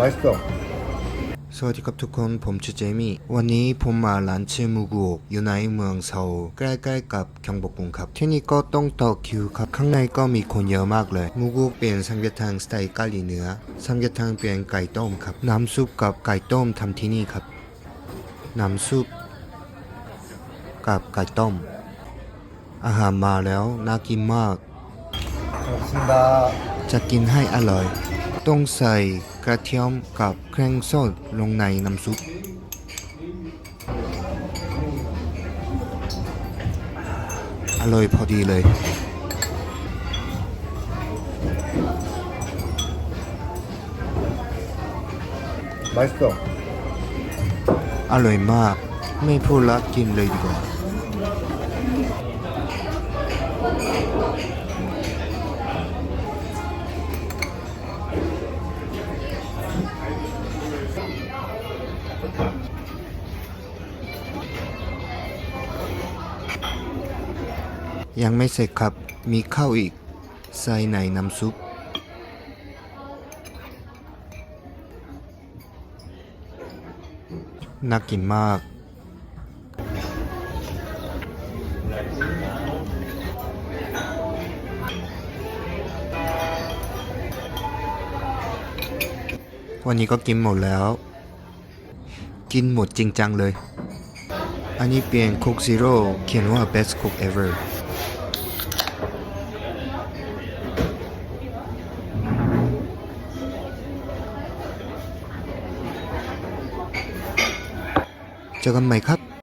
맛있어. สวัสดีครับทุกคนผมชื่อเจมี่ วันนี้ผมมาร้านชื่อมูกูอยู่ในเมืองเซาลใกล้ๆกับคยองบกกุงครับ ที่นี่ก็ต้องต่อคิวครับ ข้างในก็มีคนเยอะมากเลย มูกูเป็นซัมยทางสไตล์เกาหลีเหนือซัมยทางเป็นไก่ต้มครับ น้ำซุปกับไก่ต้มทำที่นี่ครับ น้ำซุปกับไก่ต้ม อาหารมาแล้วน่ากินมาก 고맙습니다. จะกินให้อร่อย ต้องใส่ กระเทียมกับเครื่องสดลงในน้ำซุป อร่อยพอดีเลย 맛있어. อร่อยมาก ไม่พูดละกินเลยดีกว่า ยังไม่เสร็จครับ มีข้าวอีก ใส่ในน้ำซุป น่ากินมาก วันนี้ก็กินหมดแล้ว กินหมดจริงจังเลย อันนี้เป็น Coke Zero เขียนว่า best cook ever เจอกันใหม่ครับ